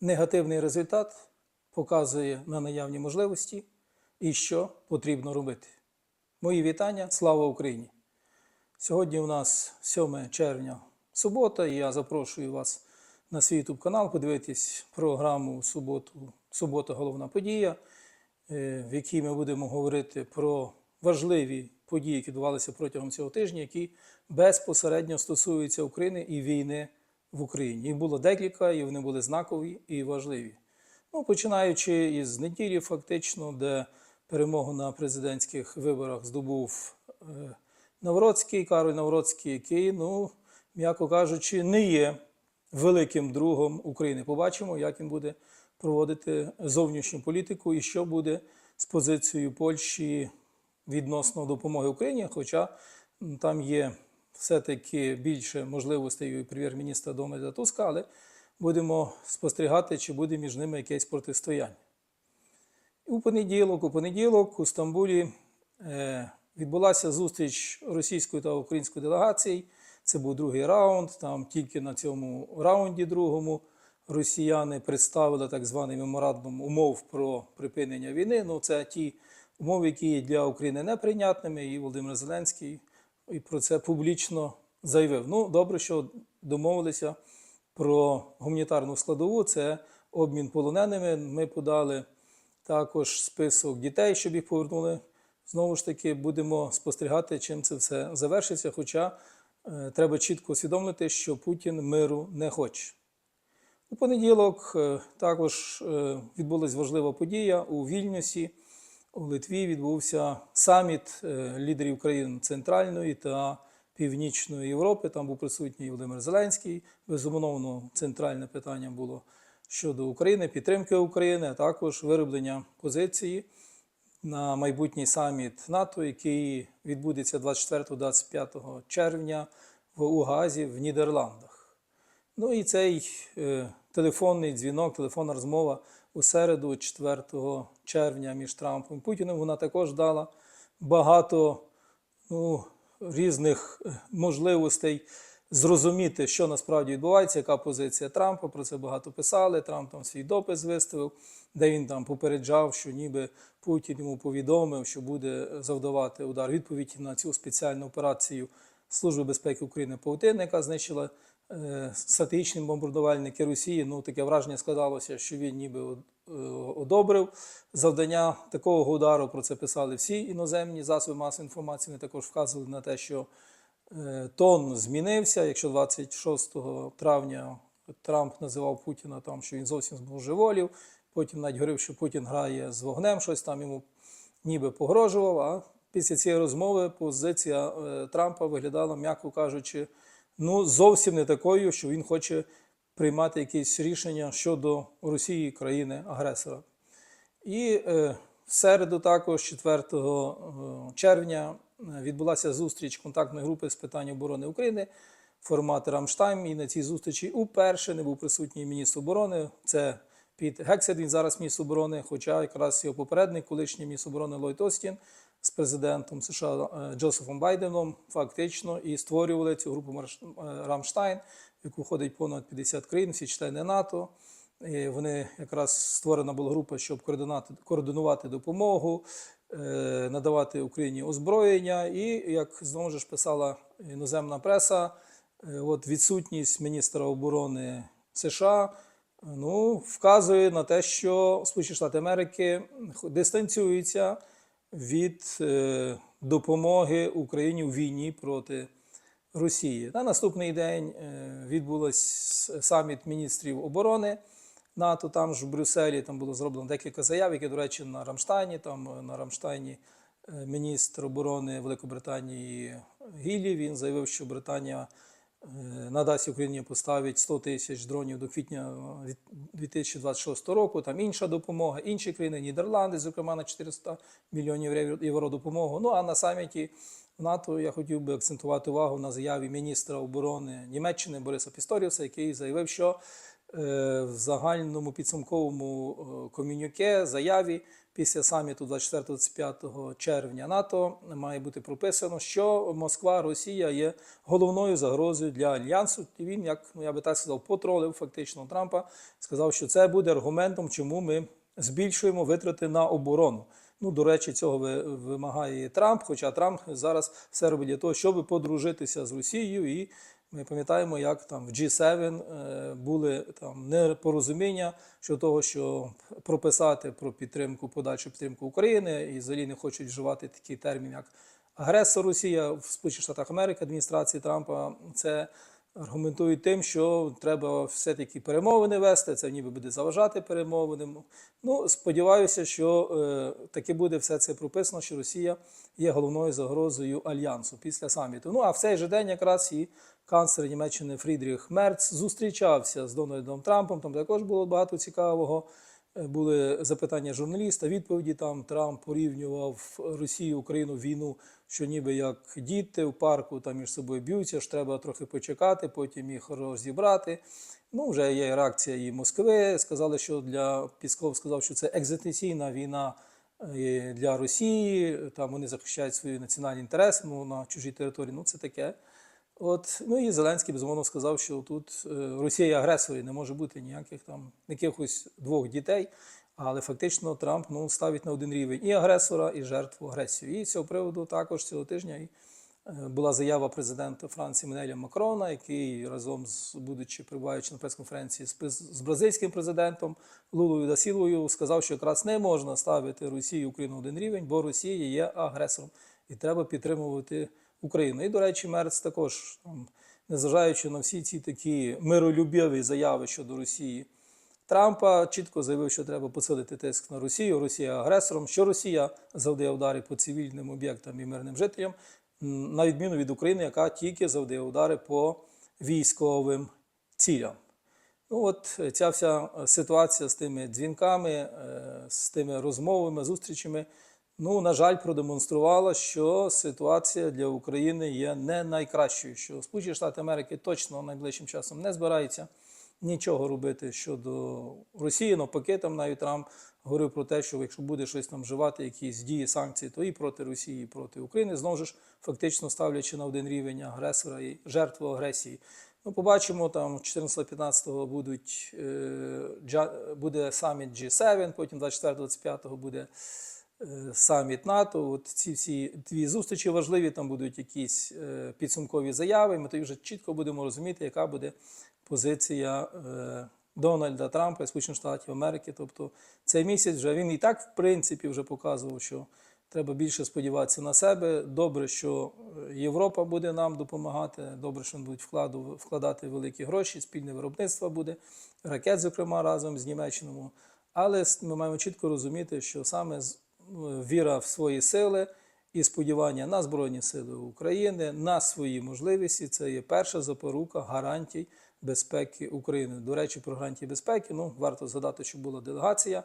негативний результат показує на наявні можливості і що потрібно робити. Мої вітання, слава Україні! Сьогодні у нас 7 червня субота, і я запрошую вас на свій YouTube канал подивитись програму Суботу, Субота головна подія, е, в якій ми будемо говорити про важливі події, які відбувалися протягом цього тижня, які безпосередньо стосуються України і війни в Україні. Їх було декілька, і вони були знакові і важливі. Ну, починаючи із неділі, фактично, де перемогу на президентських виборах здобув е, Навроцький, Кароль Навроцький, який, ну, м'яко кажучи, не є великим другом України. Побачимо, як він буде проводити зовнішню політику і що буде з позицією Польщі відносно допомоги Україні. Хоча там є все-таки більше можливостей у прем'єр-міністра Дональда Туска, але будемо спостерігати, чи буде між ними якесь протистояння. У понеділок, у понеділок у Стамбулі е, відбулася зустріч російської та української делегацій. Це був другий раунд. Там тільки на цьому раунді другому росіяни представили так званий меморандум умов про припинення війни. Ну, це ті умови, які для України неприйнятними, і Володимир Зеленський і про це публічно заявив. Ну, добре, що домовилися про гуманітарну складову. Це обмін полоненими. Ми подали також список дітей, щоб їх повернули. Знову ж таки, будемо спостерігати, чим це все завершиться. Хоча е, треба чітко усвідомити, що Путін миру не хоче. У понеділок е, також е, відбулася важлива подія у Вільнюсі. У Литві відбувся саміт е, лідерів країн Центральної та Північної Європи. Там був присутній Володимир Зеленський. Безумовно, центральне питання було щодо України, підтримки України, а також вироблення позиції на майбутній саміт НАТО, який відбудеться 24-25 червня в Угазі в Нідерландах. Ну і цей е, телефонний дзвінок, телефонна розмова у середу, 4 червня між Трампом і Путіним, вона також дала багато ну, різних е, можливостей зрозуміти, що насправді відбувається, яка позиція Трампа. Про це багато писали. Трамп там свій допис виставив, де він там попереджав, що ніби Путін йому повідомив, що буде завдавати удар відповідь на цю спеціальну операцію Служби безпеки України Паутина, яка знищила е, стратегічні бомбардувальники Росії. Ну таке враження складалося, що він ніби е, одобрив завдання такого удару. Про це писали всі іноземні засоби масової інформації. Вони також вказували на те, що е, тон змінився. Якщо 26 травня Трамп називав Путіна там, що він зовсім збожеволів, потім навіть говорив, що Путін грає з вогнем, щось там йому ніби погрожував. А після цієї розмови позиція Трампа виглядала, м'яко кажучи, ну зовсім не такою, що він хоче приймати якісь рішення щодо Росії, країни-агресора. І е, в середу, також 4 е, червня, е, відбулася зустріч контактної групи з питань оборони України, формат Рамштайн. І на цій зустрічі уперше не був присутній міністр оборони. Це Піт Гексет, він зараз міністр оборони, хоча якраз його попередник, колишній міністр оборони Ллойд Остін з президентом США е, Джозефом Байденом фактично і створювали цю групу е, Рамштайн, в яку входить понад 50 країн, всі члени НАТО. І вони якраз створена була група, щоб координати, координувати допомогу, е, надавати Україні озброєння. І як знову ж писала іноземна преса, от відсутність міністра оборони США ну, вказує на те, що Сполучені Штати Америки дистанціюються від е, допомоги Україні у війні проти Росії. На наступний день е, відбулось саміт міністрів оборони НАТО. Там ж в Брюсселі там було зроблено декілька заяв, які, до речі, на Рамштайні. Там е, на Рамштайні міністр оборони Великобританії Гіллі він заявив, що Британія надасть Україні поставить 100 тисяч дронів до квітня е, 2026 року. Там інша допомога, інші країни, Нідерланди, зокрема на 400 мільйонів євро- допомогу. Ну а на саміті НАТО я хотів би акцентувати увагу на заяві міністра оборони Німеччини Бориса Пісторіуса, який заявив, що е, в загальному підсумковому е, комюніке заяві після саміту 24-25 червня НАТО має бути прописано, що Москва, Росія є головною загрозою для альянсу. І він, як ну, я би так сказав, потролив фактично Трампа, сказав, що це буде аргументом, чому ми збільшуємо витрати на оборону. Ну, до речі, цього ви- вимагає Трамп, хоча Трамп зараз все робить для того, щоб подружитися з Росією. І ми пам'ятаємо, як там в G7 е, були там непорозуміння щодо того, що прописати про підтримку, подальшу підтримку України, і взагалі не хочуть вживати такий термін, як агресор Росія в Сполучених Штатах Америки адміністрації Трампа. Це аргументують тим, що треба все-таки перемовини вести, це ніби буде заважати перемовинам. Ну, сподіваюся, що е, таки буде все це прописано, що Росія є головною загрозою альянсу після саміту. Ну а в цей же день якраз і канцлер Німеччини Фрідріх Мерц зустрічався з Дональдом Трампом. Там також було багато цікавого. Е, Були запитання журналіста, відповіді там Трамп порівнював Росію, Україну війну, що ніби як діти в парку там між собою б'ються, ж треба трохи почекати, потім їх розібрати. Ну, вже є реакція і Москви. Сказали, що для Пісков сказав, що це екзистенційна війна е, для Росії. Там вони захищають свої національні інтереси ну, на чужій території. Ну, це таке. От, ну і Зеленський безумовно сказав, що тут е, Росія є агресор і не може бути ніяких там якихось двох дітей. Але фактично Трамп ну, ставить на один рівень і агресора, і жертву агресію. І з цього приводу також цього тижня і, е, була заява президента Франції Менеля Макрона, який разом з будучи перебуваючи на прес-конференції з, з бразильським президентом Лулою да Сілвою, сказав, що якраз не можна ставити Росію і Україну один рівень, бо Росія є агресором і треба підтримувати Україну. І, до речі, Мерц також, незважаючи на всі ці такі миролюбіві заяви щодо Росії. Трампа чітко заявив, що треба посилити тиск на Росію. Росія агресором, що Росія завдає удари по цивільним об'єктам і мирним жителям, на відміну від України, яка тільки завдає удари по військовим цілям. Ну от е, ця вся е, ситуація з тими дзвінками, е, з тими розмовами, зустрічами, ну, на жаль, продемонструвала, що ситуація для України є не найкращою, що Сполучені Штати Америки точно найближчим часом не збираються нічого робити щодо Росії. Навпаки, там навіть Трамп говорив про те, що якщо буде щось там вживати, якісь дії, санкції, то і проти Росії, і проти України, знову ж фактично ставлячи на один рівень агресора і жертву агресії. Ну, побачимо, там 14-15 будуть, е, буде саміт G7, потім 24-25 буде саміт НАТО. От ці всі дві зустрічі важливі, там будуть якісь е, підсумкові заяви. Ми тоді вже чітко будемо розуміти, яка буде позиція е, Дональда Трампа і Сполучених Штатів Америки. Тобто цей місяць вже він і так, в принципі, вже показував, що треба більше сподіватися на себе. Добре, що е, Європа буде нам допомагати. Добре, що будуть вкладу, вкладати великі гроші, спільне виробництво буде, ракет, зокрема, разом з Німеччиною. Але ми маємо чітко розуміти, що саме з- віра в свої сили і сподівання на Збройні Сили України, на свої можливості це є перша запорука гарантій безпеки України. До речі, про гарантії безпеки ну, варто згадати, що була делегація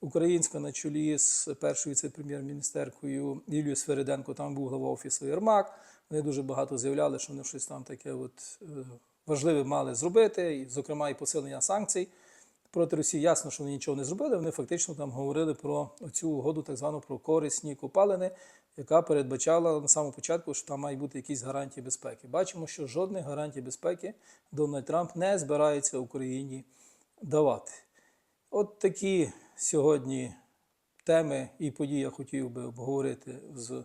українська на чолі з першою віце-прем'єр-міністеркою Юлією Свериденко. Там був глава офісу Єрмак. Вони дуже багато заявляли, що вони щось там таке от, е, важливе мали зробити, і, зокрема, і посилення санкцій проти Росії. Ясно, що вони нічого не зробили. Вони фактично там говорили про цю угоду, так звану про корисні копалини, яка передбачала на самому початку, що там мають бути якісь гарантії безпеки. Бачимо, що жодних гарантій безпеки Дональд Трамп не збирається Україні давати. От такі сьогодні теми і події я хотів би обговорити з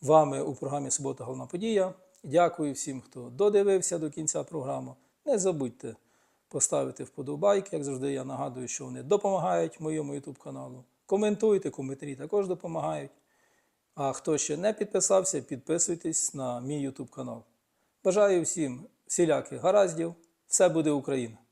вами у програмі Субота Головна подія. Дякую всім, хто додивився до кінця програми. Не забудьте поставити вподобайки. Як завжди, я нагадую, що вони допомагають моєму YouTube каналу. Коментуйте, коментарі також допомагають. А хто ще не підписався, підписуйтесь на мій YouTube канал. Бажаю всім всіляких гараздів. Все буде Україна!